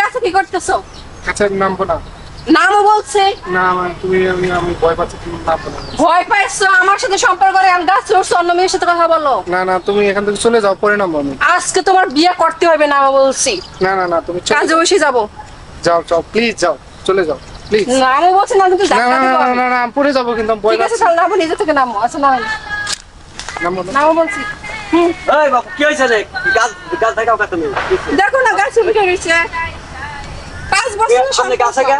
গাছে কি করতেছো? আচ্ছা নামবো না নামও বলছে। না তুমি আমি আমি ভয় পাচ্ছি তুমি নামবো না ভয় পাইছো? আমার সাথে সম্পর্ক করে আমি গাছে উঠছো অন্য মেয়ের সাথে কথা বলো। না না তুমি এখান থেকে চলে যাও পরে নামবো আমি। আজকে তোমার বিয়ে করতে হবে না আমি বলছি। না না না তুমি কাজে বসে যাব। যাও যাও প্লিজ যাও চলে যাও প্লিজ না আমি বলছি না কিন্তু না না না না না পরে যাব কিন্তু আমি ভয় ঠিক আছে নামো নিজে থেকে নামো। আচ্ছা না নামবো নামো বলছি। এই বাবু কি হয়েছে রে? গাছ গাছ দেখাও কা তুমি? দেখো না গাছে উঠে রয়েছে। পাঁচ বছর এ, সামনে গাছে গা?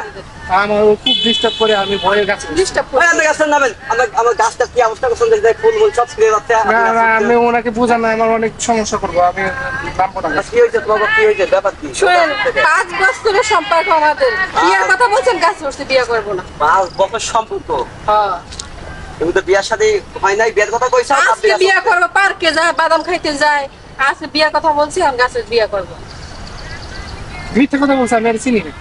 আমার খুব ডিস্টার্ব করে আমি ভয়ের কাছে ডিস্টার্ব ওই আপনি গাছের নামেন। আমার আমার গাছটা কি অবস্থা করছেন দেখি ফুল ফুল সব ছিঁড়ে যাচ্ছে না না আমি ওনাকে বোঝানো আমার অনেক সমস্যা করব আমি নামবো না। কি হয়েছে তোমার কি হয়েছে? ব্যাপার কি? শুনেন পাঁচ বছরের সম্পর্ক আমাদের। বিয়ের কথা বলছেন গাছে উঠছে বিয়ে করব না। পাঁচ বছর সম্পর্ক? হ্যাঁ। তুমি তো বিয়ার সাথে হয় নাই বিয়ের কথা কইছো আজকে বিয়ে করব পার্কে যায় বাদাম খাইতে যায়। আজকে বিয়ের কথা বলছি আমি গাছের বিয়ে করব। মিথ্যে কথা বলছি আমি আর চিনি না।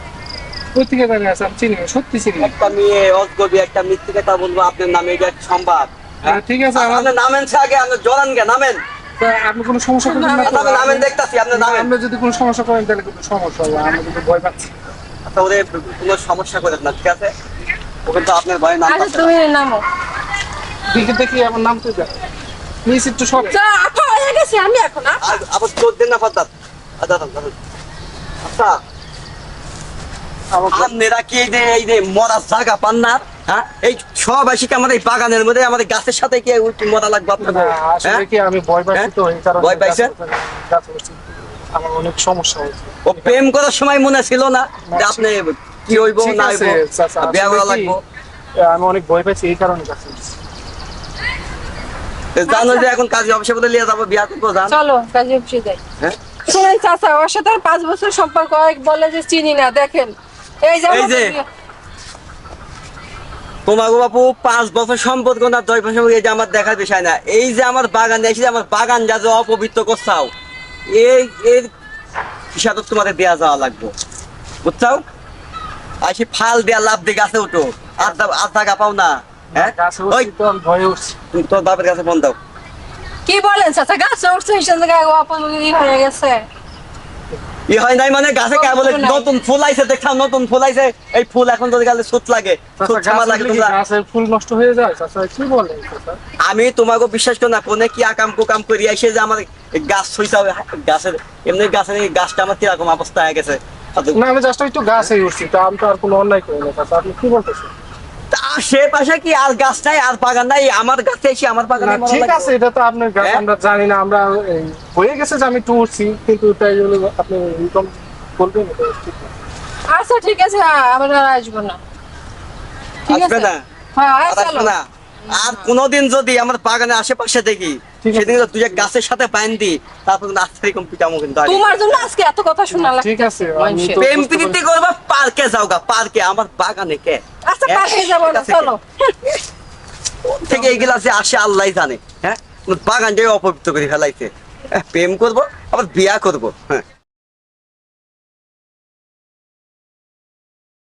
কোথা থেকে জানি আছে আমি চিনি সত্যি চিনি একটা মেয়ে অজগবি একটা মিথ্যে বলব আপনার নামে এটা সম্ভব হ্যাঁ, ঠিক আছে, আমার- নামেন সে আগে আপনি জড়ান গে নামেন। আপনি কোনো সমস্যা করবেন না তো? নামেন দেখতাছি আপনি নামেন আপনি যদি কোনো সমস্যা করেন তাহলে কিন্তু সমস্যা হবে আমি কিন্তু ভয় পাচ্ছি। আচ্ছা ওদের কোনো সমস্যা করেন না ঠিক আছে? ওকে তো আপনার ভয়ে নাম আচ্ছা তুমি নামো। দেখে দেখি আমার নাম তো দেয় প্লিজ একটু সব যা হয়ে গেছে আমি এখন আর আবার চোদ্দ দিন না ফাদার আচ্ছা আচ্ছা আচ্ছা আমার আপনারা কি এই যে এই যে মরা জায়গা পান না হ্যাঁ? এই সব আসি আমাদের বাগানের মধ্যে আমাদের গাছের সাথে কি মরা লাগবে আপনার না, আসলে হ্যাঁ? কি আমি ভয় পাচ্ছি হ্যাঁ? তো এই কারণে ভয় পাইছেন? আমার অনেক সমস্যা হয়েছে। ও প্রেম করার সময় মনে ছিল না যে আপনি কি হইব না হইব বিয়া করা কি, লাগবো? আমি অনেক ভয় পাচ্ছি এই কারণে জানো যে এখন কাজে অফিসে বলে নিয়ে যাব বিয়া করব জান? চলো কাজে অফিসে যাই। হ্যাঁ? শুনেন চাচা ওর সাথে পাঁচ বছর সম্পর্ক বলে যে চিনি না দেখেন। এই যে বাপু পাঁচ বছর সম্পর্ক না দশ বছর এই যে আমার দেখার বিষয় না। এই যে আমার বাগান এসে আমার বাগান যা যে অপবিত্র করছাও এই এর হিসাবে তোমাদের দেয়া যাওয়া লাগবে। বুঝছাও? আসি ফাল দেয়া লাভ দিয়ে গাছে উঠো। আর আর পাও না হ্যাঁ? ওই তোর বাপের কাছে ফোন দাও। কি বলেন চাচা গাছে উঠছে হিসেবে হয়ে গেছে। ই হয় নাই মানে গাছে কে বলে নতুন ফুল আইছে দেখতাম নতুন ফুল আইছে। এই ফুল এখন যদি গালে সুত লাগে সুত ছামা লাগে তোমরা গাছের ফুল নষ্ট হয়ে যায় চাচা কি বলে আমি তোমাকে বিশ্বাস করি না ফোনে কি আকাম কুকাম করি এসে যে আমার গাছ হবে। গাছের এমনি গাছের গাছটা আমার কীরকম অবস্থা হয়ে গেছে। না আমি জাস্ট একটু গাছে উঠছি তা আমি তো আর কোনো অন্যায় করি না চাচা আপনি কি বলতেছেন? কি আর গাছ নাই আর বাগান নাই? আমার গাছে এসে আমার বাগানে ঠিক আছে এটা তো আপনার গাছ হ্যাঁ? আমরা জানি না আমরা হয়ে গেছে যে আমি কিন্তু তাই আপনি। আচ্ছা ঠিক আছে হ্যাঁ, আমরা আর আসব না। ঠিক আছে? না? হ্যাঁ আর না? আর কোনোদিন যদি আমার বাগানের আশেপাশে দেখি সেদিন তুই এক গাছের সাথে বাইন দি তারপর আস্তে এরকম পিটামো কিন্তু তোমার জন্য আজকে এত কথা শোনা ঠিক আছে আমি মানুষের। প্রেম প্রীতি করবা পার্কে যাও গা পার্কে আমার বাগানে কে? আচ্ছা হ্যাঁ? পার্কে যাব না চলো। থেকে এইগুলা যে আসে আল্লাহ জানে হ্যাঁ? বাগান যে অপবিত্র করে ফেলাইছে। হ্যাঁ, প্রেম করব আবার বিয়া করব হ্যাঁ?